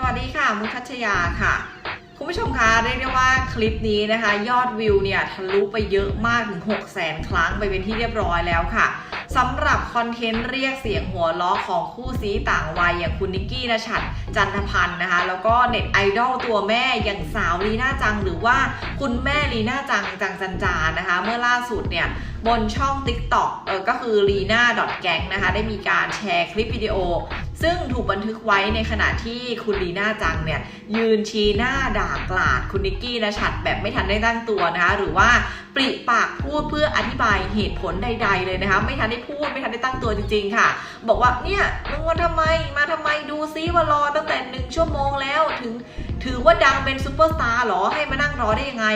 สวัสดีค่ะ มุทัชยาค่ะ คุณผู้ชมคะเรียกได้ว่าคลิปนี้นะคะ ยอดวิวเนี่ยทะลุไปเยอะมากถึง 6 0 0 0 0 0ครั้งไปเป็นที่เรียบร้อยแล้วค่ะสำหรับคอนเทนต์เรียกเสียงหัวล้อของคู่ซีต่างวัยอย่างคุณนิกกี้นชัดจันทพันธ์นะคะ แล้วก็เน็ตไอดอลตัวแม่อย่างสาวลีน่าจัง หรือว่าคุณแม่ลีน่าจังจังจันจานะคะ เมื่อล่าสุดเนี่ยบนช่อง TikTok เออก็คือ lina gang นะคะ ได้มีการแชร์คลิปวิดีโอ ซึ่งถูกบันทึกไว้ในขณะที่คุณลีน่าจังเนี่ยยืนชี้หน้าด่ากลาดคุณนิกกี้นะชัดแบบไม่ทันได้ตั้งตัวนะคะหรือว่าปริปากพูดเพื่ออธิบายเหตุผลใด ๆ เลยนะคะไม่ทันได้พูดไม่ทันได้ตั้งตัวจริง ๆ ค่ะ บอกว่าเนี่ยมึงมาทำไมมาทำไมดูซิว่ารอตั้งแต่หนึ่งชั่วโมงแล้วถึงถือว่าดังเป็นซูเปอร์สตาร์เหรอให้มานั่งรอได้ยังไง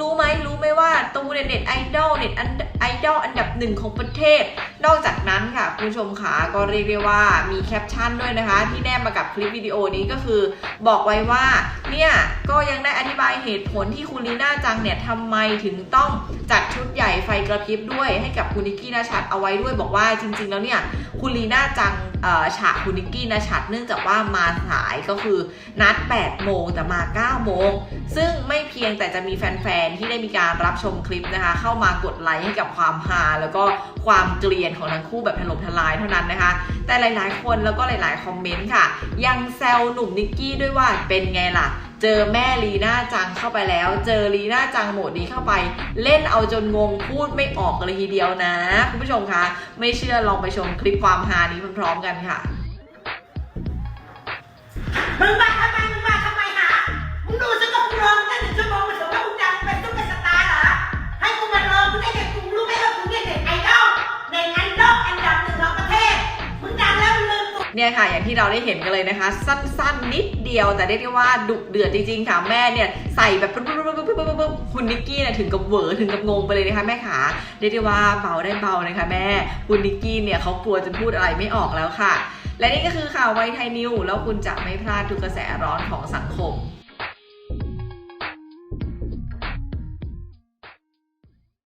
รู้ไหมรู้ไหมว่าตูเน็ตเน็ตไอดอลเน็ตไอดอลอันดับหนึ่งของประเทศ นอกจากนั้นค่ะคุณผู้ชมขาก็เรียกได้ว่ามีแคปชั่นด้วยนะคะ ที่แนบมากับคลิปวิดีโอนี้ก็คือ บอกไว้ว่าเนี่ยก็ยังได้อธิบายเหตุผลที่คุณลีน่าจังเนี่ยทำไมถึงต้องจัดชุดใหญ่ไฟกระพริบด้วยให้กับคุณนิกกี้นาชัดเอาไว้ด้วยบอกว่าจริง ๆ แล้วเนี่ยคุณลีน่าจัง ฉากคุณนิกกี้นะชัดเนื่องจากว่ามาสายก็คือนัด 8 โมงแต่มา 9 โมง ซึ่งไม่เพียงแต่จะมีแฟนๆ ที่ได้มีการรับชมคลิปนะคะ เข้ามากดไลค์ให้กับความฮาแล้วก็ความเกลียนของทั้งคู่แบบถล่มทลายเท่านั้นนะคะ แต่หลายๆ คนแล้วก็หลายๆ คอมเมนต์ค่ะ ยังแซวหนุ่มนิกกี้ด้วยว่าเป็นไงล่ะ เจอแม่ลีน่าจังเข้าไปแล้ว เจอลีน่าจังโหมดนี้เข้าไป เล่นเอาจนงงพูดไม่ออกเลยทีเดียวนะคุณผู้ชมคะ ไม่เชื่อลองไปชมคลิปความฮานี้พร้อมๆกันค่ะมึงมาทำไม เนี่ยค่ะ อย่างที่เราได้เห็นกันเลยนะคะ สั้นๆ นิดเดียวแต่เรียกว่าดุเดือดจริงๆ ค่ะ แม่เนี่ยใส่แบบปุ๊บปุ๊บปุ๊บปุ๊บปุ๊บคุณนิกกี้เนี่ยถึงกับเหวอถึงกับงงไปเลยนะคะแม่ขาเรียกได้ว่าเบาได้เบานะคะแม่คุณนิกกี้เนี่ยเขากลัวจะพูดอะไรไม่ออกแล้วค่ะ และนี่ก็คือข่าวไวไทยนิวแล้วคุณจะไม่พลาดทุกกระแสร้อนของสังคม